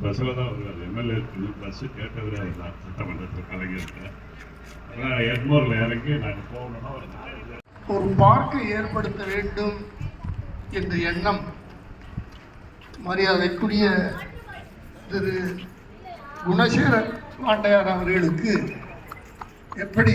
பஸ்ஸில் தான் வருவார் எம்எல்ஏ பஸ்ஸு கேட்டவரே அவர் தான் சட்டமன்றத்தில் கலைஞருக்கு அப்புறம் எட்மோரில் இறங்கி நாங்கள் போகணும்னா ஒரு ஒரு பார்க்கை ஏற்படுத்த வேண்டும் என்ற எண்ணம் மரியாதைக்குரிய திரு குணசேகரன் பாண்டையார் அவர்களுக்கு எப்படி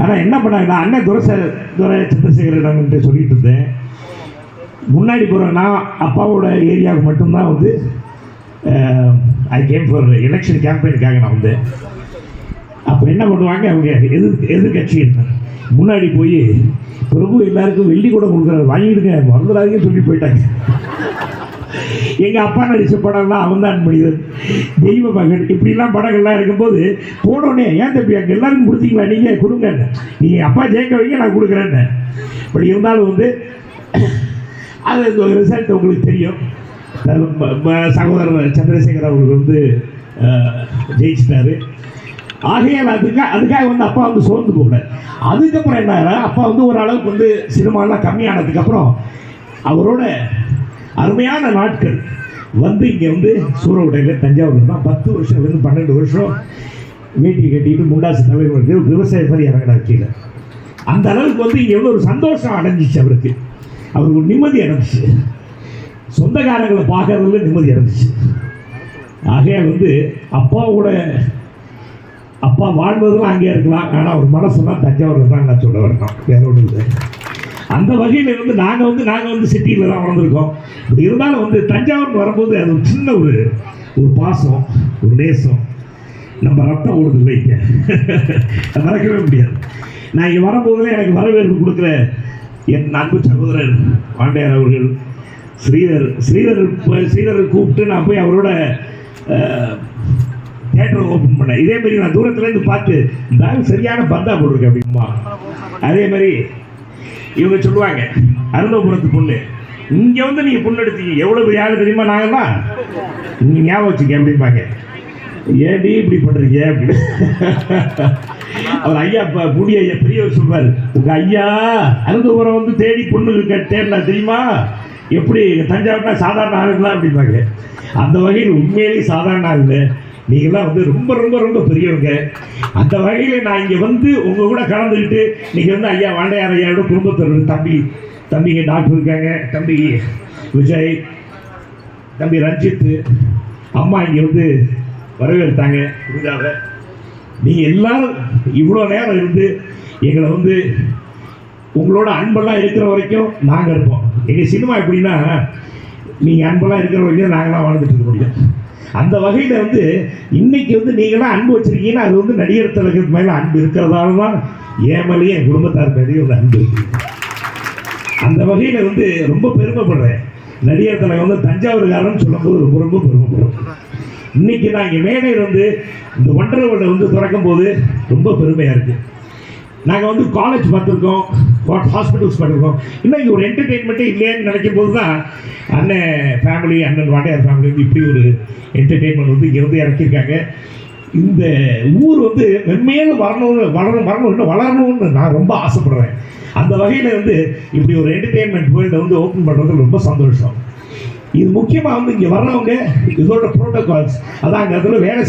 ஆனால் என்ன பண்ணாங்க? நான் அண்ணன் துரை சார் துரை சந்திரசேகரன்ட்டு சொல்லிட்டு இருந்தேன். முன்னாடி போகிறேன்னா அப்பாவோட ஏரியாவுக்கு மட்டும்தான் வந்து ஐ கேம் ஃபார் எலெக்ஷன் கேம்பெயினுக்காக நான் வந்தேன். அப்போ என்ன பண்ணுவாங்க? அவங்க எதிர் எதிர்கட்சி முன்னாடி போய் பிரபு எல்லாருக்கும் வெள்ளி கூட கொடுக்குறாரு. வாங்கிடுங்க. மறந்துடாதீங்கன்னு சொல்லி போயிட்டாங்க. எங்கள் அப்பா நடித்த படம்லாம் அவன் தான் முடியுது. தெய்வ மகன். இப்படிலாம் படங்கள்லாம் இருக்கும்போது போனோடனே ஏன் தம்பி அங்கே எல்லாருக்கும் கொடுத்தீங்களா? நீங்கள் கொடுங்க நீங்கள் அப்பா ஜெயிக்க வைங்க நான் கொடுக்குறேன்னு. பட் இருந்தாலும் வந்து அது இந்த ரிசல்ட் உங்களுக்கு தெரியும். சகோதரர் சந்திரசேகர் அவர்கள் வந்து அஹ், ஜெயிச்சிட்டாரு. ஆகையால் அதுக்காக அதுக்காக வந்து அப்பா வந்து சோர்ந்து போகல அதுக்கப்புறம் என்ன அப்பா வந்து ஓரளவுக்கு வந்து சினிமாலாம் கம்மியானதுக்கப்புறம் அவரோட அருமையான நாட்கள். வந்து இங்கே வந்து சூரவுடையில் தஞ்சாவூர் தான் பத்து வருஷம் இருந்து பன்னெண்டு வருஷம் வேட்டி கட்டிட்டு முண்டாசு தலைவர் விவசாய மாதிரி இறங்கினார் கீழே அந்த அளவுக்கு வந்து இங்கே வந்து ஒரு சந்தோஷம் அடைஞ்சிச்சு அவருக்கு. அவருக்கு ஒரு நிம்மதி அடைஞ்சிச்சு. சொந்தக்காரங்களை பார்க்கறதுல நிம்மதி அடைஞ்சிச்சு. ஆகையால் வந்து அப்பாவோட அப்பா வாழ்வதெல்லாம் அங்கே இருக்கலாம். ஆனால் அவர் மனசுலாம் தஞ்சாவூர் தான் நான் சொல்ல வரணும். வேற ஒன்றும் இல்லை. அந்த வகையில் இருந்து நாங்கள் வந்து நாங்கள் வந்து சிட்டியில் தான் வளர்ந்துருக்கோம். இப்படி இருந்தாலும் வந்து தஞ்சாவூர் வரும்போது அது ஒரு சின்ன ஒரு ஒரு பாசம் ஒரு நேசம். நம்ம ரத்தம் ஓடுது வைக்க. மறக்கவே முடியாது. நான் இங்கே வரும்போதே எனக்கு வரவேற்பு கொடுக்குற என் அன்பு சகோதரர் பாண்டியார் அவர்கள் ஸ்ரீதர் ஸ்ரீதர் ஸ்ரீதரை கூப்பிட்டு நான் போய் அவரோட தேட்டர் ஓப்பன் பண்ணேன். இதே மாதிரி நான் தூரத்துலேருந்து பார்த்து இந்த சரியான பந்தா போட்டிருக்கேன் அப்படிமா அதே மாதிரி இவங்க சொல்லுவாங்க அருந்தபுரத்து பொண்ணு இங்க வந்து நீங்க பொண்ணு எடுத்தீங்க எவ்வளவு பெரிய ஆளு தெரியுமா நாங்கெல்லாம் நீங்க ஞாபகம் வச்சுக்க அப்படிம்பாங்க ஏன்டி இப்படி பண்றீங்க அப்படின்னு. அவர் ஐயா ப- புடி ஐயா பெரியவர் சொல்வார் உங்க ஐயா அருந்தபுரம் வந்து தேடி பொண்ணு தேடினா தெரியுமா? எப்படி தஞ்சாவூர்னா சாதாரண ஆளுங்களா? அப்படிம்பாங்க அந்த வகையில் உண்மையிலேயே சாதாரண ஆளுங்க. நீங்களாம் வந்து ரொம்ப ரொம்ப ரொம்ப பெரியவங்க. அந்த வகையில் நான் இங்கே வந்து உங்கள் கூட கலந்துக்கிட்டு நீங்கள் வந்து ஐயா வாண்டையார் ஐயாவோட குடும்பத்தில் தம்பி தம்பிங்க டாக்டர் இருக்காங்க. தம்பி விஜய் தம்பி ரஞ்சித் அம்மா இங்கே வந்து வரவேற்றாங்க. புரிஞ்சாத நீங்கள் எல்லாரும் இவ்வளோ நேரம் இருந்து எங்களை வந்து உங்களோட அன்பெல்லாம் இருக்கிற வரைக்கும் நாங்கள் இருப்போம். எங்கள் சினிமா எப்படின்னா நீங்கள் அன்பெல்லாம் இருக்கிற வரைக்கும் நாங்களாம் வாழ்ந்துட்டு இருக்க முடியும். அந்த வகையில் வந்து இன்னைக்கு வந்து நீங்களாம் அன்பு வச்சிருக்கீங்கன்னா அது வந்து நடிகர் திலகத்து மேலே அன்பு இருக்கிறதால தான் ஏமலையும் என் குடும்பத்தார் மேலேயும் ஒரு அன்பு இருக்கு. அந்த வகையில் வந்து ரொம்ப பெருமைப்படுறேன். நடிகர் திலகம் வந்து தஞ்சாவூர்காரன் சொல்லும்போது ரொம்ப ரொம்ப பெருமைப்படுறேன். இன்னைக்கு நான் இங்கே மேடையில் வந்து இந்த ஒன்றரை வந்து திறக்கும் போது ரொம்ப பெருமையாக இருக்குது நாங்கள் வந்து காலேஜ் பார்த்துருக்கோம் ஹாஸ்பிட்டல்ஸ் பார்த்துருக்கோம் இன்னும் இங்கே ஒரு என்டர்டெயின்மெண்ட்டே இல்லைன்னு நினைக்கும் போது தான் அண்ணன் ஃபேமிலி அண்ணன் வாட்டையார் ஃபேமிலி வந்து இப்படி ஒரு என்டர்டெயின்மெண்ட் வந்து இங்கே வந்து இறக்கியிருக்காங்க. இந்த ஊர் வந்து மென்மேலும் வரணும்னு வளரணும் வரணும் இன்னும் வளரணும்னு நான் ரொம்ப ஆசைப்படுறேன். அந்த வகையில் வந்து இப்படி ஒரு என்டர்டெயின்மெண்ட் வேர்ல்டை வந்து ஓப்பன் பண்ணுறது ரொம்ப சந்தோஷம். இது முக்கியமாக வந்து இங்கே வர்றவங்க இதோட ப்ரோட்டோகால்ஸ் அதான் அங்கே அதில் வேலை